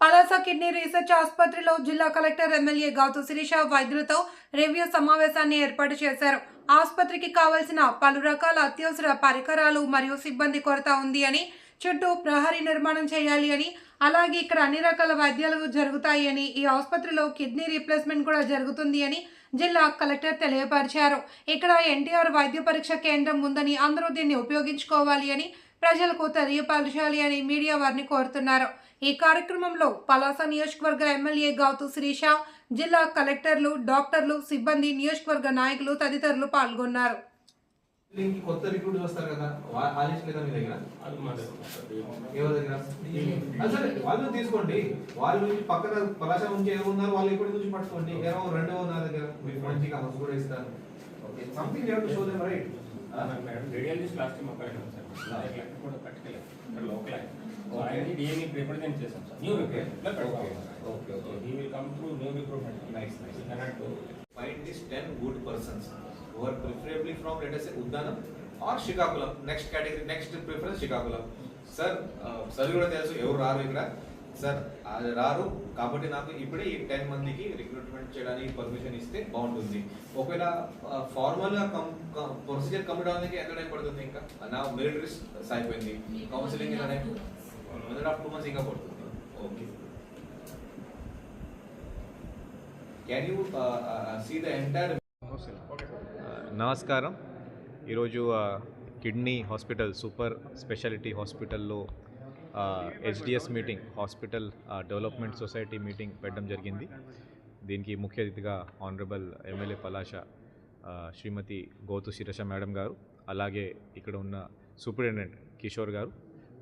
Palasa kidney research ఆసుపత్రిలో జిల్లా collector MLA Gouthu Sirisha వైద్యులతో రివ్యూ సమావేశాన్ని ఏర్పాటు చేశారు. ఆసుపత్రికి కావలసిన పలు రకాల అత్యవసర పరికరాలు మరియు సిబ్బంది కొరత ఉంది అని చుట్టూ ప్రహరీ నిర్మాణం చేయాలి అని అలాగే ఇక్కడ అన్ని రకాల వైద్యాలు జరుగుతాయి అని ఈ ఆసుపత్రిలో కిడ్నీ రీప్లేస్మెంట్ కూడా జరుగుతుంది అని జిల్లా కలెక్టర్ తెలియపరిచారు. ఇక్కడ ఎన్టీఆర్ వైద్య పరీక్ష కేంద్రం ఉందని అందరూ దీన్ని ఉపయోగించుకోవాలి అని ప్రజలకు తెలియపరచాలి అని మీడియా వారిని కోరుతున్నారు. ఈ కార్యక్రమంలో పలాస నియోజకవర్గ ఎమ్మెల్యే గౌతు శ్రీష జిల్లా కలెక్టర్లు డాక్టర్లు సిబ్బంది నియోజకవర్గ నాయకులు తదితరులు పాల్గొన్నారు. కొత్త రిక్రూట్ వస్తారు కదా? లేదా మీ దగ్గర? ఎవరి దగ్గర? సరే వాళ్ళు తీసుకోండి. వాళ్ళ నుంచి పక్కన పలాస నుంచి ఎవరు ఉన్నారు వాళ్ళు ఇప్పటి నుంచి పట్టుకోండి. రెండో నా దగ్గర మీకు మంచిగా హౌస్ కూడా ఇస్తారు. Okay. Something you to show them right radiologist last time ఒక ఆయన సార్. కూడా లోకల్. ఆయన represent sir new Okay. Recruitment okay okay he will come new recruitment 10 good persons who are preferably from let us say Uddanam or Shikakulam. Next category, next preference Shikakulam. Sir sir కూడా తెలుసు ఎవరు రారు ఇక్కడ? Sir రారు. కాబట్టి నాకు ఇప్పుడే ఈ టెన్ మందికి రిక్రూట్మెంట్ చేయడానికి పర్మిషన్ ఇస్తే బాగుంటుంది. ఒకవేళ ఫార్మల్గా ప్రొసీజర్ కంప్లీట్ అవడానికి ఎంత టైం పడుతుంది ఇంకా? నా మిలిటరీస్ అయిపోయింది. కౌన్సిలింగ్ టూ మంత్స్ ఇంకా పడుతుంది okay can you see the entire నమస్కారం. ఈరోజు uh, kidney hospital super speciality హాస్పిటల్లో uh, HDS meeting hospital uh, development society meeting పెట్టడం జరిగింది. దీనికి ముఖ్య అతిథిగా honourable MLA Palasa Shrimati Gouthu Sirisha madam garu అలాగే ఇక్కడ ఉన్న సూపరింటెండెంట్ కిషోర్ గారు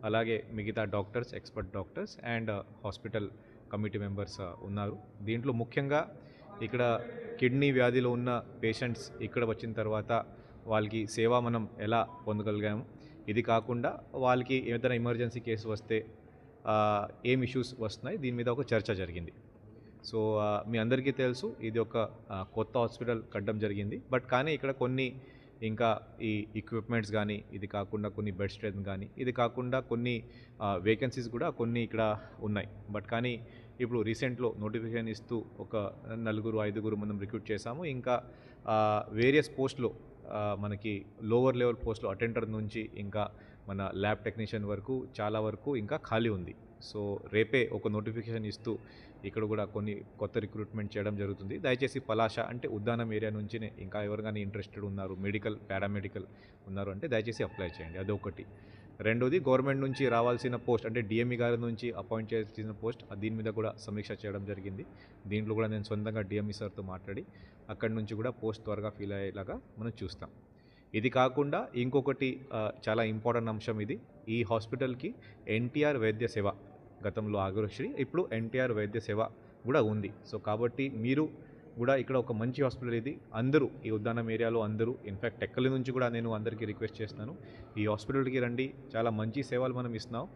అలాగే మిగతా doctors expert doctors and uh, hospital committee members uh, ఉన్నారు. దీంట్లో ముఖ్యంగా ఇక్కడ కిడ్నీ వ్యాధిలో ఉన్న పేషెంట్స్ ఇక్కడ వచ్చిన తర్వాత వాళ్ళకి సేవ మనం ఎలా పొందగలిగాము? ఇది కాకుండా వాళ్ళకి ఏదైనా ఎమర్జెన్సీ కేసు వస్తే ఏం ఇష్యూస్ వస్తున్నాయి? దీని మీద ఒక చర్చ జరిగింది. సో uh, మీ అందరికీ తెలుసు ఇది ఒక కొత్త హాస్పిటల్ కట్టడం జరిగింది. బట్ కానీ ఇక్కడ కొన్ని ఇంకా ఈ ఎక్విప్మెంట్స్ కానీ ఇది కాకుండా కొన్ని బెడ్ స్ట్రెంత్ కానీ ఇది కాకుండా కొన్ని వేకెన్సీస్ కూడా కొన్ని ఇక్కడ ఉన్నాయి. బట్ కానీ ఇప్పుడు రీసెంట్లో నోటిఫికేషన్ ఇస్తూ ఒక నలుగురు ఐదుగురు మనం రిక్రూట్ చేశాము. ఇంకా వేరియస్ పోస్ట్లో మనకి లోవర్ లెవెల్ పోస్ట్లో అటెండర్ నుంచి ఇంకా మన ల్యాబ్ టెక్నీషియన్ వరకు చాలా వరకు ఇంకా ఖాళీ ఉంది. సో రేపే ఒక నోటిఫికేషన్ ఇస్తూ ఇక్కడ కూడా కొన్ని కొత్త రిక్రూట్మెంట్ చేయడం జరుగుతుంది. దయచేసి పలాష అంటే ఉద్దానం ఏరియా నుంచినే ఇంకా ఎవరికైనా ఇంట్రెస్టెడ్ ఉన్నారు మెడికల్ పారామెడికల్ ఉన్నారు అంటే దయచేసి అప్లై చేయండి. అదొకటి. రెండోది గవర్నమెంట్ నుంచి రావాల్సిన పోస్ట్ అంటే డిఎంఈ గారి నుంచి అపాయింట్ చేసిన పోస్ట్ దీని మీద కూడా సమీక్ష చేయడం జరిగింది. దీంట్లో కూడా నేను సొంతంగా డిఎంఈ సార్తో మాట్లాడి అక్కడి నుంచి కూడా పోస్ట్ త్వరగా ఫీల్ అయ్యేలాగా మనం చూస్తాం. ఇది కాకుండా ఇంకొకటి చాలా ఇంపార్టెంట్ అంశం ఇది. ఈ హాస్పిటల్కి ఎన్టీఆర్ వైద్య సేవ గతంలో ఆగ్రహశ్రీ ఇప్పుడు ఎన్టీఆర్ వైద్య సేవ కూడా ఉంది. సో కాబట్టి మీరు కూడా ఇక్కడ ఒక మంచి హాస్పిటల్ ఇది. అందరూ ఈ ఉద్దానం ఏరియాలో అందరూ ఇన్ఫ్యాక్ట్ టెక్కలి నుంచి కూడా నేను అందరికీ రిక్వెస్ట్ చేస్తున్నాను ఈ హాస్పిటల్కి రండి. చాలా మంచి సేవలు మనం ఇస్తున్నాం.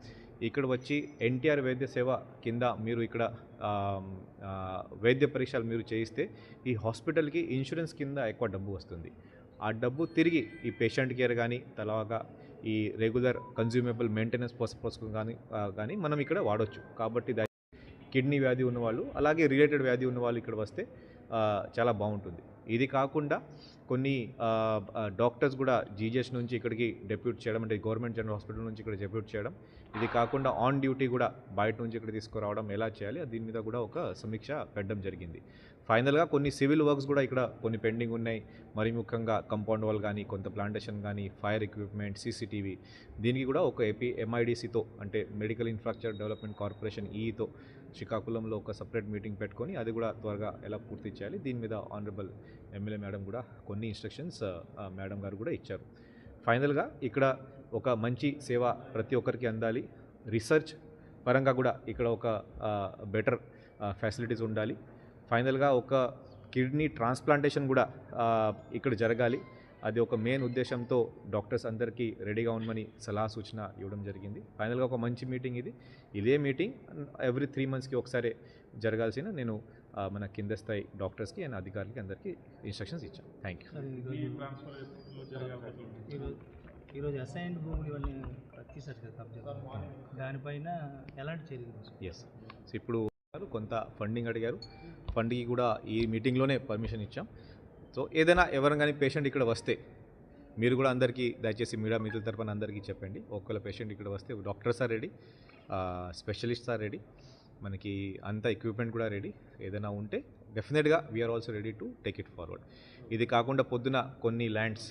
ఇక్కడ వచ్చి ఎన్టీఆర్ వైద్య సేవ కింద మీరు ఇక్కడ వైద్య పరీక్షలు మీరు చేయిస్తే ఈ హాస్పిటల్కి ఇన్సూరెన్స్ కింద ఎక్కువ డబ్బు వస్తుంది. ఆ డబ్బు తిరిగి ఈ పేషెంట్ కేర్ కానీ తర్వాత ఈ రెగ్యులర్ కన్జ్యూమబుల్ మెయింటెనెన్స్ కోసం కానీ కానీ మనం ఇక్కడ వాడవచ్చు కాబట్టి కిడ్నీ వ్యాధి ఉన్నవాళ్ళు అలాగే రిలేటెడ్ వ్యాధి ఉన్నవాళ్ళు ఇక్కడ వస్తే చాలా బాగుంటుంది. ఇది కాకుండా కొన్ని డాక్టర్స్ కూడా జీజీఎస్ నుంచి ఇక్కడికి డెప్యూట్ చేయడం అంటే గవర్నమెంట్ జనరల్ హాస్పిటల్ నుంచి ఇక్కడ డెప్యూట్ చేయడం. ఇది కాకుండా ఆన్ డ్యూటీ కూడా బయట నుంచి ఇక్కడ తీసుకురావడం ఎలా చేయాలి దీని మీద కూడా ఒక సమీక్ష పెట్టడం జరిగింది. ఫైనల్గా కొన్ని సివిల్ వర్క్స్ కూడా ఇక్కడ కొన్ని పెండింగ్ ఉన్నాయి. మరి ముఖ్యంగా కంపౌండ్ వాల్ కానీ కొంత ప్లాంటేషన్ కానీ ఫైర్ ఎక్విప్మెంట్ సీసీటీవీ దీనికి కూడా ఒక ఏపీ ఎంఐడిసితో అంటే మెడికల్ ఇన్ఫ్రాస్ట్రక్చర్ డెవలప్మెంట్ కార్పొరేషన్ ఈతో శ్రీకాకుళంలో ఒక సపరేట్ మీటింగ్ పెట్టుకొని అది కూడా త్వరగా ఎలా పూర్తి చేయాలి దీని మీద ఆనరబుల్ ఎమ్మెల్యే మేడం కూడా కొన్ని ఇన్స్ట్రక్షన్స్ మేడం uh, uh, గారు కూడా ఇచ్చారు. ఫైనల్గా ఇక్కడ ఒక మంచి సేవ ప్రతి ఒక్కరికి అందాలి. రీసెర్చ్ పరంగా కూడా ఇక్కడ ఒక uh, బెటర్ ఫెసిలిటీస్ ఉండాలి. ఫైనల్గా ఒక కిడ్నీ ట్రాన్స్ప్లాంటేషన్ కూడా ఇక్కడ జరగాలి. అది ఒక మెయిన్ ఉద్దేశంతో డాక్టర్స్ అందరికీ రెడీగా ఉండమని సలహా సూచన ఇవ్వడం జరిగింది. ఫైనల్గా ఒక మంచి మీటింగ్ ఇది. ఇదే మీటింగ్ ఎవ్రీ త్రీ మంత్స్కి ఒకసారి జరగాల్సిన నేను మన కింద స్థాయి డాక్టర్స్కి అండ్ అధికారులకి అందరికీ ఇన్స్ట్రక్షన్స్ ఇచ్చాను. థ్యాంక్ యూ ఈరోజు అసైన్డ్ భూములు ఇవన్నీ తీసారు కదా కబ్జా దానిపైన ఎలాంటి చర్యలు? ఎస్ సో ఇప్పుడు కొంత ఫండింగ్ అడిగారు. ఫండ్కి కూడా ఈ మీటింగ్లోనే పర్మిషన్ ఇచ్చాం. సో ఏదైనా ఎవరైనా కానీ పేషెంట్ ఇక్కడ వస్తే మీరు కూడా అందరికీ దయచేసి మీడియా మిత్రుల తరపున అందరికీ చెప్పండి. ఒక్కళ్ళ పేషెంట్ ఇక్కడ వస్తే doctors are ready specialist are ready మనకి అంత ఎక్విప్మెంట్ కూడా రెడీ. ఏదైనా ఉంటే డెఫినెట్గా we are also ready to take it forward ఇది కాకుండా పొద్దున కొన్ని ల్యాండ్స్